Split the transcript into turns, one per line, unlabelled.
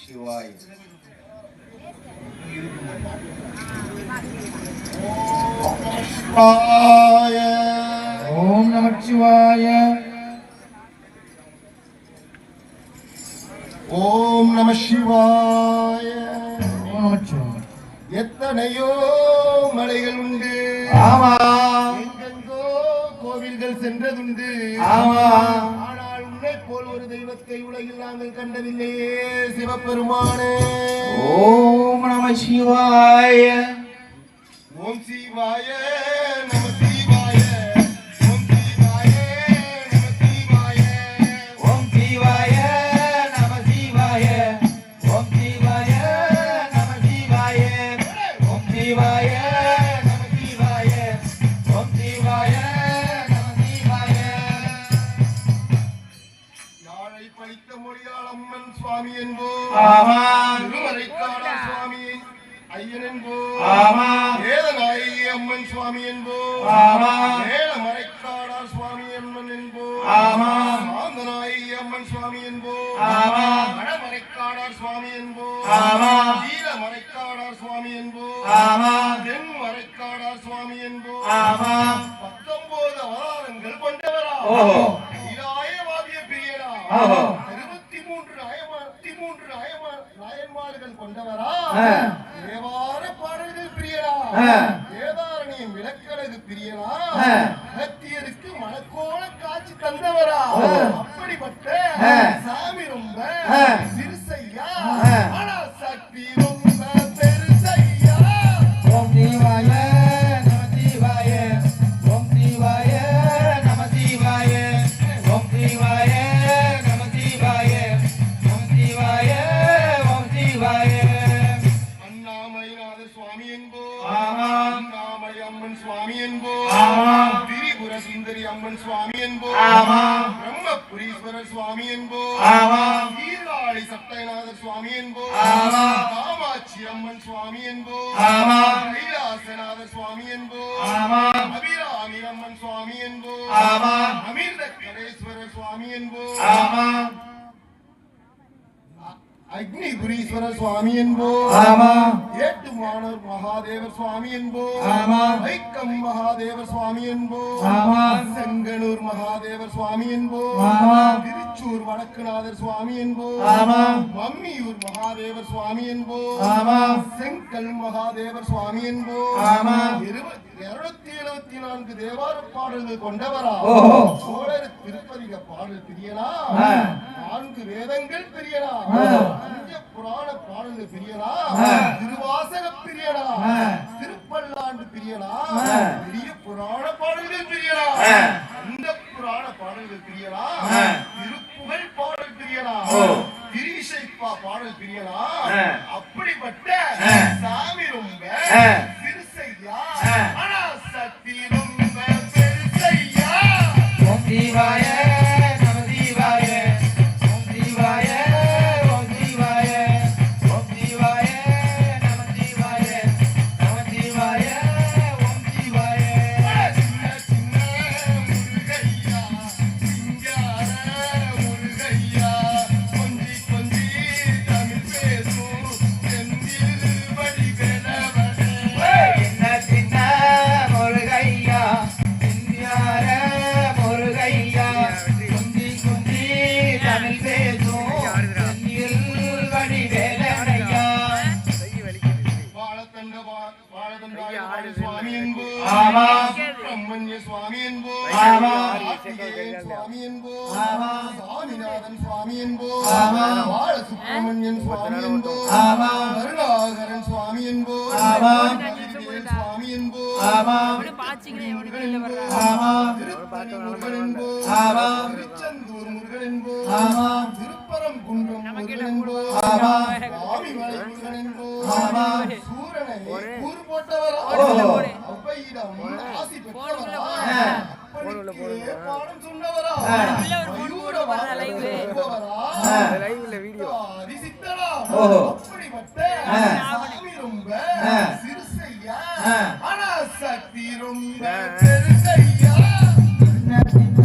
சிவாய்
ஓம் நம சிவாய.
ஓம் நம சிவாய. எத்தனையோ மலைகள் உண்டு.
ஆமா.
எங்கெங்கோ கோவில்கள் சென்றதுண்டு.
ஆமா.
உன்னை போல் ஒரு தெய்வத்தை உலகில் நாங்கள் கண்டதில்லையே சிவபெருமானே.
ஓம் நம சிவாய.
ஓம் சிவாய.
ஆமா
திருமறைக்காடா சுவாமி. ஐயன் என்போ.
ஆமா
வேதநாயகி அம்மன் சுவாமி என்போ.
ஆமா
வேலமறைக்காடார் சுவாமி அம்மன் என்போ.
ஆமா
சாந்தநாயகி அம்மன் சுவாமி என்போ.
ஆமா
வடமறைக்காடார் சுவாமி என்போ.
ஆமா
வீரமறைக்காடார் சுவாமி என்போ.
ஆமா
தென் மறைக்காடார் சுவாமி என்போ.
ஆமா
பத்தொன்பது அவதாரங்கள் கொண்டவரா.
ஓஹோ. ஆ.
தேவார பாடல்கள் பிரியரா
ஆ.
வேதாரண்யம் விளக்கழகு பிரியரா
ஆ.
அகத்தியருக்கு மனக்கோல காட்சி தந்தவரா. அப்படிப்பட்ட. சாமி ரொம்ப சுவாமி என்போ
ஆமா.
பிரம்மபுரீஸ்வரர் சுவாமி என்போ
ஆமா.
சீர்காழி சட்டநாதர் சுவாமி என்போ
ஆமா.
காமாட்சி அம்மன் சுவாமி என்போ
ஆமா.
கைலாசநாதர் சுவாமி என்போ
ஆமா.
அபிராமி அம்மன் சுவாமி என்போ
ஆமா.
அமிர்த சுவாமி என்போ
ஆமா
அக்னிபுரீஸ்வரர் சுவாமி என்போ
ஆமா
ஏட்டுமானூர் மகாதேவர் சுவாமி என்போ
ஆமா.
வைக்கம் மகாதேவர் சுவாமி என்போ
ஆமா.
செங்கனூர் மகாதேவர் சுவாமி என்போ
ஆமா.
திருச்சூர் வடக்குநாதர் சுவாமி என்போ
ஆமா.
மம்மியூர் மகாதேவர் சுவாமி என்போ
ஆமா.
செங்கல் மகாதேவர் சுவாமி என்போ
ஆமா.
இருபத்தி இருநூத்தி எழுபத்தி நான்கு தேவார பாடல்கள் கொண்டவரா. சோழர் திருப்பதிக பாடல் பிரியனா. நான்கு வேதங்கள் பிரியனா
ஆ.
பஞ்ச புராண பாடல்கள் பிரியனா
ஆ.
திருவாசக பிரியனா. திருப்பல்லாண்டு பிரியனா. பெரிய புராண பாடல்கள் பிரியனா
ஆ.
அந்த புராண பாடல்கள் பிரியனா. திருப்புகழ் பாடல் பிரியனா
ஓ.
திரிவிசைப்பா பாடல் பிரியனா. அப்படிப்பட்ட. சாமி ரொம்ப
ஆ.
ஆனா சக்தி ரொம்ப பெருசையா சுவாமி என்போ
ஆமா.
சுப்பிரமணிய சுவாமி என்போ.
ஆமா.
கார்த்திகேயன் சுவாமி என்போ.
ஆமா.
சாமிநாதன் சுவாமி என்போ.
ஆமா.
வாழ சுப்பிரமணியன் சுவாமி என்போ.
ஆமா.
கருணாகரன் சுவாமி என்போ.
ஆமா.
சுவாமி என்போ.
ஆமா.
முருகன் என்போ.
ஆமா.
திருப்பதி முருகன் என்போ.
ஆமா.
திருச்செந்தூர் முருகன் என்போ.
ஆமா.
திருப்பரங்குன்றம் என்போ
ஆமா.
சூரனை கூறு போட்டவரா
ஓஹோ.
ஔவையிடம் ஆசி பெற்றவரா
ஆ.
சாமி ரொம்ப. சிறுசையா. ஆனா சக்தி ரொம்ப